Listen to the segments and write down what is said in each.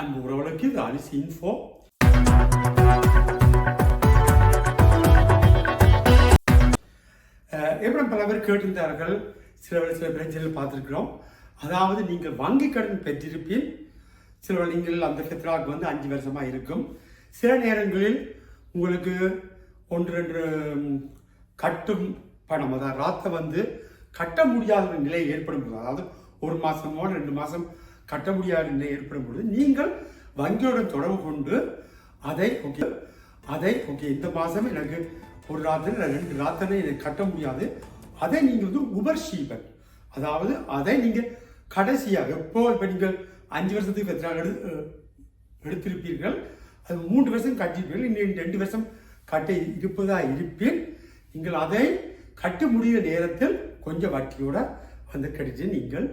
அன்பு உறவுகளுக்கு இது அரிசி இன்ஃபோ எப்படி பல பேர் கேட்டிருந்தார்கள் சில சில பிரச்சனைகள் பார்த்துருக்கிறோம். அதாவது நீங்கள் வங்கி கடன் பெற்றிருப்பீர். சில நீங்கள் அந்த ஃபித்ராக்கு வந்து அஞ்சு வருஷமாக இருக்கும். சில நேரங்களில் உங்களுக்கு ஒன்று ரெண்டு கட்டும் பணம் அதாவது ராத்தை வந்து கட்ட முடியாத நிலை ஏற்படும். அதாவது ஒரு மாதமோ ரெண்டு மாதம் கட்ட முடியாத நிலை ஏற்படும் பொழுது நீங்கள் வங்கியுடன் தொடர்பு கொண்டு அதை ஓகே அதை ஓகே இந்த மாதம் எனக்கு ஒரு ராத்திரி இல்லை ரெண்டு ராத்திரி எனக்கு கட்ட முடியாது. அதை நீங்கள் வந்து உபர் ஷீபன் அதாவது அதை நீங்கள் கடைசியாக எப்போ இப்போ நீங்கள் அஞ்சு வருஷத்துக்கு எத்தனை எடு எடுத்திருப்பீர்கள்? அது மூன்று வருஷம் கட்டியிருப்பீர்கள் இன்னும் ரெண்டு வருஷம் கட்ட இருப்பதாக இருப்பின் நீங்கள் அதை கட்ட முடிகிற நேரத்தில் கொஞ்சம் வட்டியோட அந்த கிரெடிட்டை நீங்கள்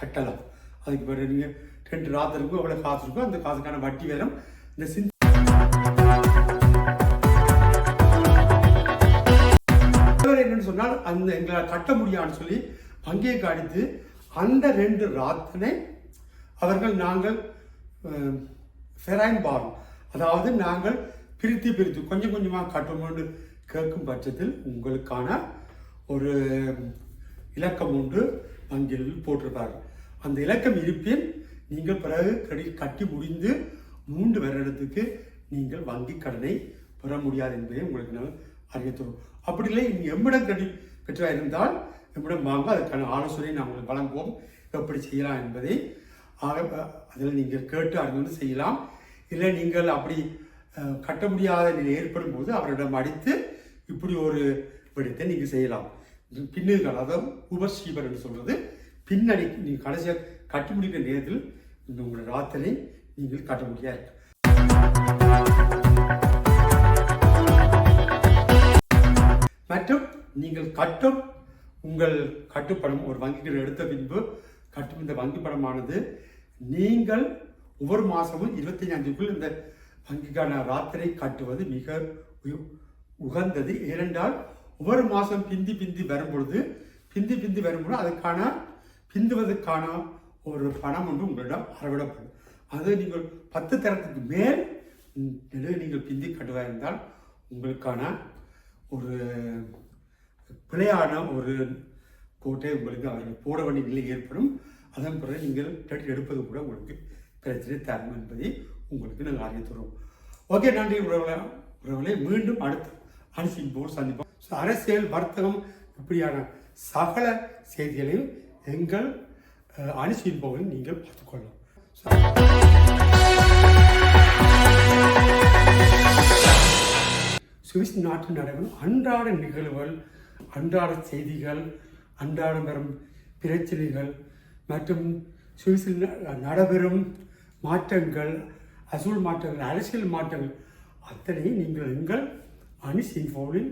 கட்டலாம். அதுக்கு பிறகு நீங்கள் ரெண்டு ராத்திரிக்கும் எவ்வளோ காசு இருக்கும் அந்த காசுக்கான வட்டி வரும் இந்த சிந்த என்னன்னு சொன்னால் அந்த எங்களால் கட்ட முடியாதுன்னு சொல்லி வங்கியை காணித்து அந்த ரெண்டு ராத்தனை அவர்கள் நாங்கள் ஃபெராயின் பாரம் அதாவது நாங்கள் பிரித்து பிரித்து கொஞ்சம் கொஞ்சமாக கட்டணும்னு கேட்கும் பட்சத்தில் உங்களுக்கான ஒரு இலக்கம் ஒன்று வங்கியில் போட்டிருப்பார்கள் அந்த இலக்கம் இருப்பின் நீங்கள் பிறகு கிரெடிட் கட்டி முடிந்து மூன்று வருடத்துக்கு நீங்கள் வங்கி கடனை பெற முடியாது என்பதை உங்களுக்கு நான் அறிவித்துள்ளோம். அப்படி இல்லை நீங்கள் எம்மிடம் கிரெடிட் பெற்றா இருந்தால் எம்மிடம் வாங்க அதற்கான ஆலோசனை நான் உங்களுக்கு வழங்குவோம். எப்படி செய்யலாம் என்பதை ஆக அதில் நீங்கள் கேட்டு அறிந்து செய்யலாம். இல்லை நீங்கள் அப்படி கட்ட முடியாத நிலை ஏற்படும் போது அவரிடம் அடித்து இப்படி ஒரு விடத்தை நீங்கள் செய்யலாம். பின்னுகள் அதாவது உபர் ஸ்ரீபர் என்று சொல்வது பின்னணி நீங்கள் கடைசியாக கட்டி முடிக்கிற நேரத்தில் இந்த உங்களோட ராத்தனை நீங்கள் கட்ட முடியாது மற்றும் நீங்கள் கட்டும் உங்கள் கட்டுப்படம் ஒரு வங்கிகள் எடுத்த பின்பு கட்டும் இந்த வங்கி படமானது நீங்கள் ஒவ்வொரு மாதமும் இருபத்தி அஞ்சுக்குள் இந்த வங்கிக்கான ராத்திரை கட்டுவது மிக உ- உகந்தது. ஏனென்றால் ஒவ்வொரு மாதம் பிந்தி பிந்தி வரும் பொழுது பிந்தி பிந்தி வரும்பொழுது அதுக்கான பிந்துவதற்கான ஒரு பணம் ஒன்று உங்களிடம் அறவிடப்படும். அது நீங்கள் பத்து தரத்துக்கு மேல் நிலை நீங்கள் பிந்தி கட்டுவா இருந்தால் உங்களுக்கான ஒரு பிழையான ஒரு கோட்டை உங்களுக்கு அவர்கள் போட வேண்டிய நிலை ஏற்படும். அதன் பிறகு நீங்கள் டெட் எடுப்பது கூட உங்களுக்கு பிரச்சனை தரும் என்பதை உங்களுக்கு நாங்கள் அறிவித்துறோம் ஓகே நன்றி உறவுகளை. உறவுகளை மீண்டும் அடுத்து அனுசின் போல் சந்திப்போம். அரசியல் வர்த்தகம் இப்படியான சகல செய்திகளையும் எங்கள் அனுசின் போவில் நீங்கள் பார்த்துக்கொள்ளலாம் சுவிஸ் நாட்டில் நடைபெறும் அன்றாட நிகழ்வுகள் அன்றாட செய்திகள் அன்றாடம் வரும் பிரச்சனைகள் மற்றும் சுவிஸில் நடைபெறும் மாற்றங்கள் அசூல் மாற்றங்கள் அரசியல் மாற்றங்கள் அத்தனையும் நீங்கள் எங்கள் அனிஸ் இன்ஃபோவில்